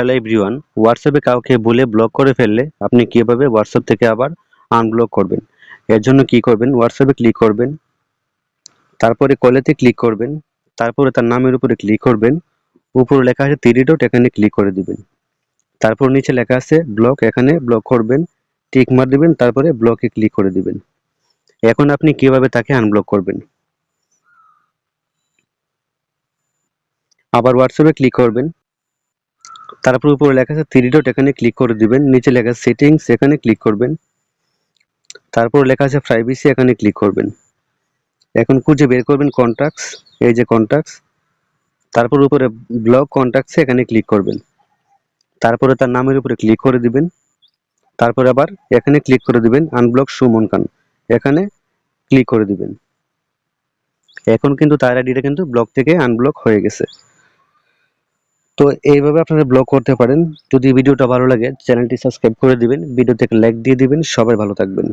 Hello everyone হোয়াটসঅ্যাপে কাউকে বলে ব্লক করে ফেললে আপনি কীভাবে হোয়াটসঅ্যাপ থেকে আবার আনব্লক করবেন? এর জন্য কি করবেন? হোয়াটসঅ্যাপে ক্লিক করবেন, তারপরে কলেতে ক্লিক করবেন, তারপরে তার নামের উপরে ক্লিক করবেন, উপরে লেখা আছে থ্রি ডট এখানে ক্লিক করে দিবেন। তারপর নিচে লেখা আছে ব্লক এখানে ব্লক করবেন টিক মার দিবেন, তারপরে ব্লকে ক্লিক করে দিবেন। এখন আপনি কীভাবে তাকে আনব্লক করবেন? আবার হোয়াটসঅ্যাপে ক্লিক করবেন তারপর উপরে লেখা আছে থ্রি ডট এখানে ক্লিক করে দিবেন। নিচে লেখা আছে সেটিংস এখানে ক্লিক করবেন। তারপর লেখা আছে প্রাইভেসি এখানে ক্লিক করবেন। এখন খুঁজে বের করবেন কন্ট্যাক্টস এই যে কন্ট্যাক্টস তারপর উপরে ব্লক কন্ট্যাক্টসে এখানে ক্লিক করবেন। তারপরে তার নামের উপরে ক্লিক করে দিবেন। তারপরে আবার এখানে ক্লিক করে দিবেন আনব্লক সুমন খান। এখানে ক্লিক করে দিবেন। এখন কিন্তু তার আইডিটা কিন্তু ব্লক থেকে আনব্লক হয়ে গেছে। তো এইভাবে আপনারা ব্লগ করতে পারেন। যদি ভিডিওটা ভালো লাগে, চ্যানেলটি সাবস্ক্রাইব করে দিবেন ভিডিও থেকে লাইক দিয়ে দিবেন, সবাই ভালো থাকবেন।